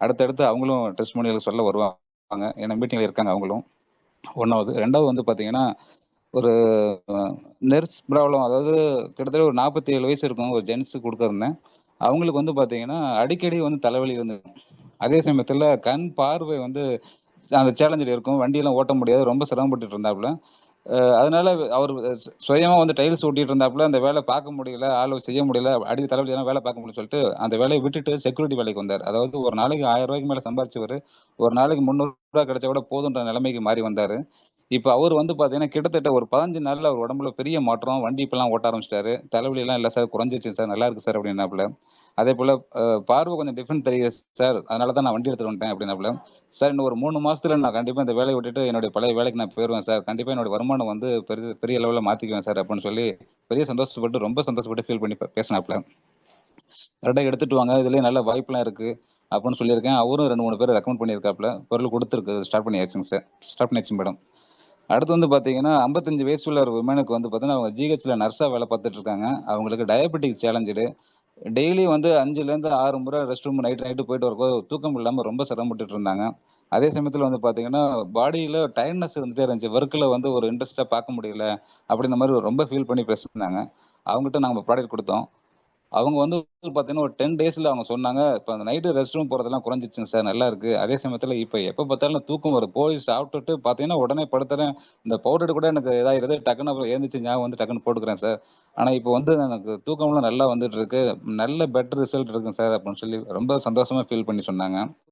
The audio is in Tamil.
அடுத்தடுத்து அவங்களும் டெஸ்ட் டெஸ்டிமோனியல் சொல்ல வருவாங்க. ஏன்னா மீட்டிங்ல இருக்காங்க அவங்களும். 1வது. 2வது வந்து பார்த்தீங்கன்னா, ஒரு நர்ஸ் நெர்ஸ் ப்ராப்ளம் அதாவது கிட்டத்தட்ட ஒரு 47 வயசு இருக்கும். ஒரு ஜென்ட்ஸுக்கு கொடுக்குறேன் அவங்களுக்கு வந்து பார்த்தீங்கன்னா, அடிக்கடி வந்து தலைவலி வந்து அதே சமயத்தில் கண் பார்வை வந்து அந்த சேலஞ்சில் இருக்கும். வண்டியெல்லாம் ஓட்ட முடியாது. ரொம்ப சிரமப்பட்டுட்டு இருந்தாப்புல. அதனால அவர் சுயமா வந்து டைல்ஸ் ஒட்டிட்டு இருந்தாப்புல. அந்த வேலை பார்க்க முடியல. ஆளு செய்ய முடியல. அடி தலைவலி வேலை பார்க்க முடியும் சொல்லிட்டு, அந்த வேலையை விட்டுட்டு செக்யூரிட்டி வேலைக்கு வந்தார் அதாவது ஒரு நாளைக்கு ஆயிரம் ரூபாய்க்கு மேல சம்பாரிச்சவர் ஒரு நாளைக்கு முந்நூறு ரூபாய் கிடைச்சா கூட போதுன்ற நிலைமைக்கு மாறி வந்தாரு. இப்போ அவர் வந்து பார்த்தீங்கன்னா, கிட்டத்தட்ட ஒரு பதினஞ்சு நாளில் அவர் உடம்புல பெரிய மாற்றம். வண்டி இப்பெல்லாம் ஓட்ட ஆரம்பிச்சிட்டாரு தலைவலியெல்லாம் இல்லை சார். குறைஞ்சிருச்சு சார். நல்லா இருக்கு சார் அப்படின்னாப்புல அதே போல் பார்வை கொஞ்சம் டிஃபரண்ட் தெரியுது சார். அதனால தான் நான் வண்டி எடுத்துட்டு வந்துட்டேன் அப்படின்னாப்புல சார் இன்னும் ஒரு மூணு மாசத்துல நான் கண்டிப்பாக இந்த வேலையை விட்டுட்டு என்னுடைய பழைய வேலைக்கு நான் போயிடுவேன் சார். கண்டிப்பாக என்னோட வருமானம் வந்து பெரிய பெரிய லெவலில் மாற்றிக்குவேன் சார் அப்படின்னு சொல்லி பெரிய சந்தோஷப்பட்டு ரொம்ப சந்தோஷப்பட்டு ஃபீல் பண்ணி பேசினாப்புல. கரெக்டாக எடுத்துட்டு வாங்க. இதுலேயே நல்ல வாய்ப்புலாம் இருக்குது அப்படின்னு சொல்லியிருக்கேன். அவரும் ரெண்டு மூணு பேர் ரெக்கமெண்ட் பண்ணியிருக்காப்புல. பொருள் கொடுத்துருக்கு ஸ்டார்ட் பண்ணியாச்சுங்க சார். ஸ்டார்ட் பண்ணியாச்சு மேடம். அடுத்து வந்து பார்த்தீங்கன்னா, 55 வயசு உள்ள ஒரு விமனுக்கு வந்து பார்த்தீங்கன்னா, அவங்க ஜிஹெச்ல நர்ஸாக வேலை பார்த்துட்டு இருக்காங்க. அவங்களுக்கு டயபெட்டிக் சேலஞ்சுடு. டெய்லி வந்து 5லேருந்து 6 முறை ரெஸ்ட் ரூம் நைட் நைட்டு போயிட்டு வரப்போ தூக்கம் இல்லாமல் ரொம்ப சிரமப்பட்டுட்டு இருந்தாங்க. அதே சமயத்தில் வந்து பார்த்தீங்கன்னா, பாடியில் டயர்ட்னஸ் இருந்துட்டே இருந்துச்சு. ஒர்க்கில் வந்து ஒரு இன்ட்ரெஸ்ட்டாக பார்க்க முடியல. அப்படின்ற மாதிரி ரொம்ப ஃபீல் பண்ணி பேசியிருந்தாங்க. அவங்ககிட்ட நாங்கள் ப்ராடக்ட் கொடுத்தோம் அவங்க வந்து பார்த்தீங்கன்னா, ஒரு டென் டேஸில் அவங்க சொன்னாங்க, இப்போ அந்த நைட்டு ரெஸ்ட் ரூம் போகிறதெல்லாம் குறைஞ்சிச்சுங்க சார். நல்லா இருக்கு. அதே சமயத்தில் இப்போ எப்போ பார்த்தாலும் தூக்கம் வரும் போய் சாப்பிட்டுட்டு பார்த்தீங்கன்னா, உடனே படுத்துறேன். இந்த பவுடர் கூட எனக்கு இதாகிறது டக்குனு அப்புறம் ஏந்திச்சு ஞாபகம் வந்து டக்குனு போட்டுக்கிறேன் சார். ஆனால் இப்போ வந்து எனக்கு தூக்கம்லாம் நல்லா வந்துட்டு இருக்கு. நல்ல பெட்டர் ரிசல்ட் இருக்குங்க சார்." அப்படின்னு சொல்லி ரொம்ப சந்தோஷமாக ஃபீல் பண்ணி சொன்னாங்க.